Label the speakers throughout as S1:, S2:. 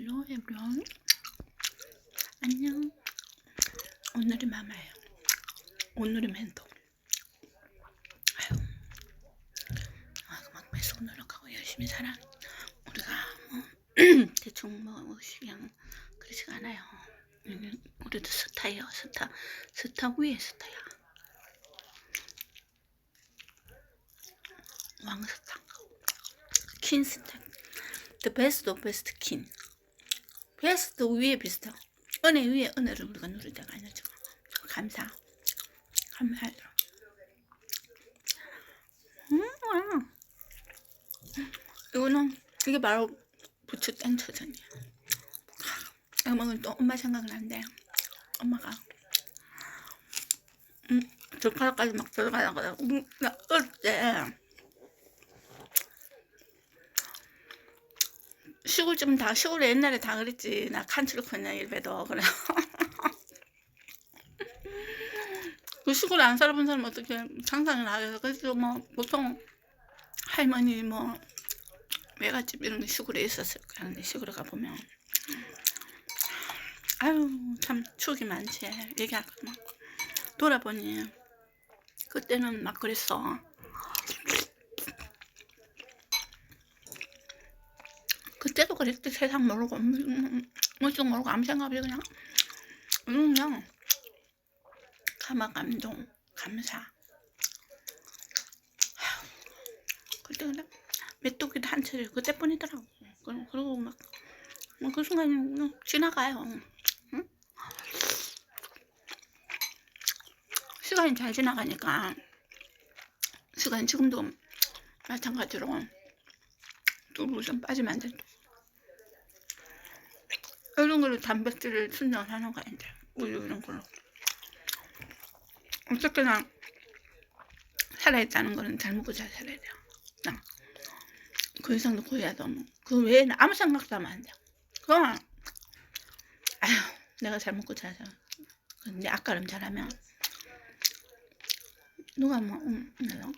S1: 헬로 에브리온 안녕. 오늘이 마마예요. 오늘이 멘토. 아유 아, 막 매속 노력하고 열심히 살아. 우리가 뭐 대충 뭐 그냥 그렇지가 않아요. 음, 우리도 스타예요. 스타. 스타 위에 스타야. 왕스타. 퀸스타. The best of best king 베스트 위에 비슷해 은혜 위에 은혜를 우리가 아니야 지금 감사. 감사하죠 음, 아. 이거는 이게 바로 부추 땡초전이야. 이거 먹으면 또 엄마 생각나는데 엄마가. 음, 젓가락까지 막 들어가다가 음, 나 어릴 때 시골 좀 다 시골에 옛날에 다 그랬지. 나 칸트를 컸냐 일배도. 그래 그 시골에 안 살아본 사람 어떻게 상상을 하겠어 그래서 뭐 보통 할머니 뭐 외갓집 이런 게 시골에 있었을 거야. 근데 시골에 가보면. 아유 참 추억이 많지. 얘기할까 막 돌아보니. 그때는 막 그랬어 그랬지 세상 모르고 무슨 모르고 아무 생각 없이 그냥 음, 그냥 가마 감동 감사 그때 그냥 메뚜기도 한 채를 그때뿐이더라고 그- 그리고 막 그 순간에 그냥 지나가요 응? 시간이 잘 지나가니까 시간이 지금도 마찬가지로 두부 좀 빠지면 안 돼. 이런 걸로 단백질을 충전하는 거야 이제. 우유 이런 걸로. 어쨌거나 살아있다는 거는 잘 먹고 잘 살아야 돼요 나. 그 이상도 구해야도 그 외에는 아무 생각도 하면 안 돼요 그건 아휴 내가 잘 먹고 잘 살아 근데 아까름 잘하면. 누가 뭐 음, 음,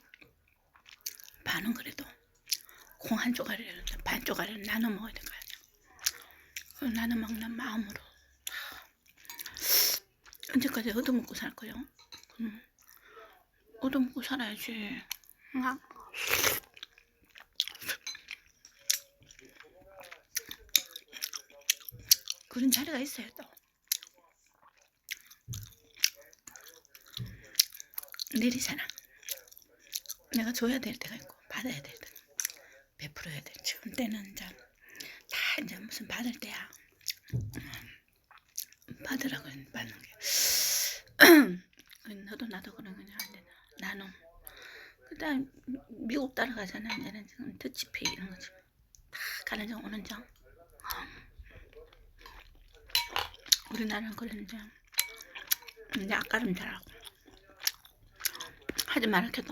S1: 반은 그래도 콩한 쪼가리를 반 쪼가리를 나눠 먹어야 될거아 니야. 그 나눠 먹는 마음으로 언제까지 얻어먹고 살 거요? 음, 얻어먹고 살아야지. 아. 그런 자리가 있어요 또. 내리잖아. 내가 줘야 될 때가 있고 받아야 될 때. 베풀어야 돼. 지금 때는 다 이제 무슨 받을 때야. 받으라고 받는 게. 너도 나도 그런 거냐 안 되나. 나는 그다음 미국 따라가잖아. 이제는 지금 터치페이 이런 거지. 다 가는 정 오는 정. 우리나라는 그런 정. 이제 아까는 잘하고 하지 말아도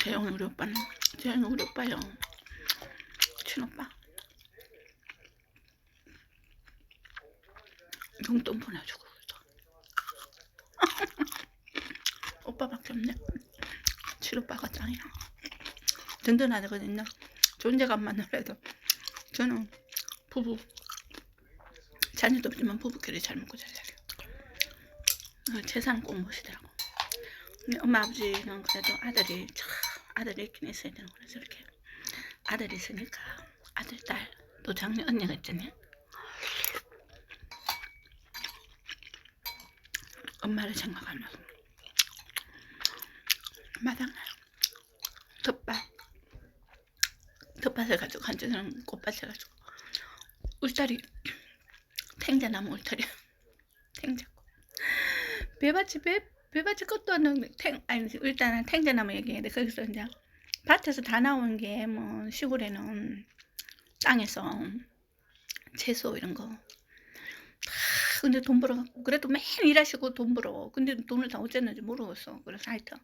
S1: 재영 우리 오빠는 재영 우리 오빠요 친오빠 용돈 보내주고 오빠밖에 없네. 친오빠가 짱이야. 든든하거든요 존재감만으로 해도. 저는 부부. 자녀도 없지만 부부끼리 잘 먹고 잘 살아요 어, 재산 꼭 모시더라고. 근데 엄마 아버지는 그래도 아들이 참 아들이 있긴 있어야 되는 그래서 이렇게. 아들이 있으니까 아들 딸 또 장녀 언니가 있잖아요. 엄마를 생각하면서 마당나요. 텃밭. 텃밭을 가지고 한쪽은 꽃밭을 가지고. 울타리. 탱자나무 울타리. 탱자꽃. 배밭이 배 배밭이 끝도 없는 탱 아니 일단은 탱자나무 얘기했는데 거기서 이제 밭에서 다 나온 게 뭐 시골에는 땅에서 채소 이런 거. 다 근데 돈 벌어 그래도 맨 일하시고 돈 벌어. 근데 돈을 다 어쨌는지 모르겠어. 그래서 하여튼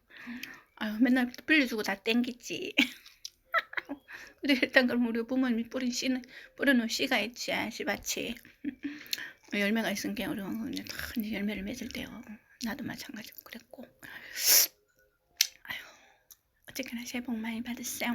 S1: 아유 맨날 빌려주고 다 땡겼지. 근데 일단 그럼 우리 부모님이 뿌린 씨는 뿌려놓은 씨가 있지 씨밭이 열매가 있으니까 우리가 이제 다 이제 열매를 맺을 때요. 나도 마찬가지고 그랬고. 아유 어쨌거나 새해 복 많이 받으세요